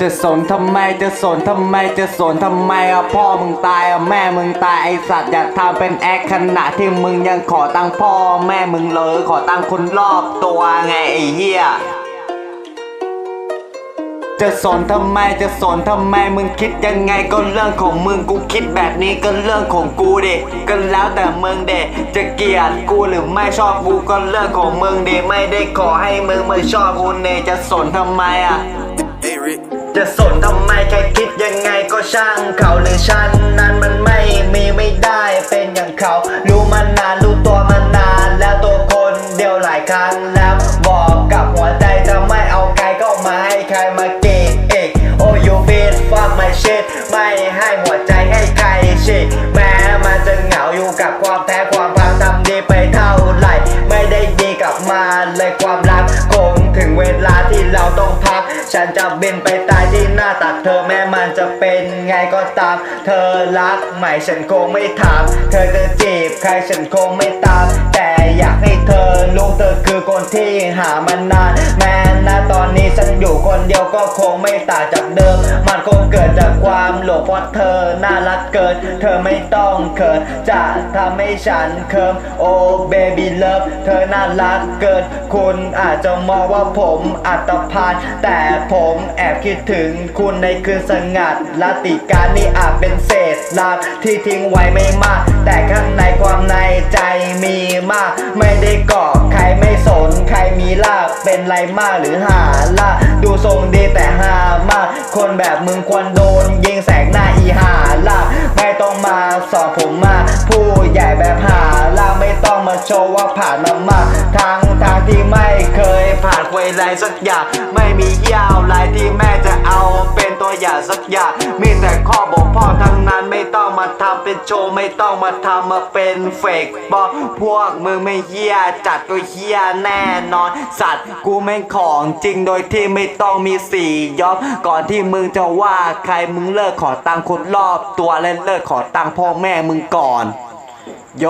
จะสนทำไมจะสนทำไมจะสนทำไมอะพ่อมึงตายอะแม่มึงตายไอสัตว์อย่าทำเป็นแอคขณะที่มึงยังขอตังพ่อแม่มึงเลยขอตังคนรอบตัวไงไอเหี้ยจะสนทำไมจะสนทำไมมึงคิดยังไงก็เรื่องของมึงกูคิดแบบนี้ก็เรื่องของกูดิก็แล้วแต่มึงเดจะเกลียดกูหรือไม่ชอบกูก็เรื่องของมึงดิไม่ได้ขอให้มึงมาชอบกูเนจะสนทำไมอะ Hey จะสนทำไมใครคิดยังไงก็ช่างเขาหรือฉันนั้นมันไม่มีไม่ได้เป็นอย่างเขา รู้มานานรู้ตัวมานาน แล้วตัวคนเดียวหลายครั้งแล้วบอกกับหัวใจจะไม่เอาใครก็มาให้ใครมาเกะเอกโอ้ยูบีดฟักไม่ชิดไม่ให้หัวใจให้ใครฉีกแม้มันจะเหงาอยู่กับความแพ้ความพาทำดีไปเท่าไหร่ ฉันจะบินไปตายที่หน้าตักเธอแม้มันจะเป็นไงก็ตาม เธอรักไหมฉันคงไม่ถาม เธอจะจีบใครฉันคงไม่ตาม คือคนที่หามานนาน แม้นะตอนนี้ฉันอยู่คนเดียวก็คงไม่ต่างจากเดิม มันคงเกิดจากความหลงเพราะเธอน่ารักเกิน เธอไม่ต้องเขินจะทำให้ฉันเคิมโอ้เบบี้เลิฟเธอน่ารักเกิน คุณอาจจะมองว่าผมอัตพาน แต่ผมแอบคิดถึงคุณในคืนสงัดลาติการนี่อาจเป็นเศษลาบที่ทิ้งไว้ไม่มาก แต่ข้างในความในใจมีมาก ไม่ได้เกา ครมีลาบเป็นไรมากหรือหาล่าดูทรงดีแต่หามาก คนแบบมึงควรโดน ยิงแสกหน้าอีหาล่าไม่ต้องมาสอนผมมา ผู้ใหญ่แบบหาล่าไม่ต้องมาโชว์ว่าผ่านมามากทางทางที่ไม่เคยผ่านเวลาสักอย่าง ไม่มียาวลายที่แม่จะเอาเป็นตัวอย่างสักอย่างมีแต่ข้อบกพร่อ มาทำเป็นโชว์ไม่ต้องมาทำมาเป็นเฟกบอกพวกมึงไม่เฮียจัดก็เฮียแน่นอน สัตว์กูแม่งของจริงโดยที่ไม่ต้องมีสี่ยอมก่อนที่มึงจะว่าใครมึงเลิกขอตังค์คนรอบตัวและเลิกขอตังค์พ่อแม่มึงก่อน โย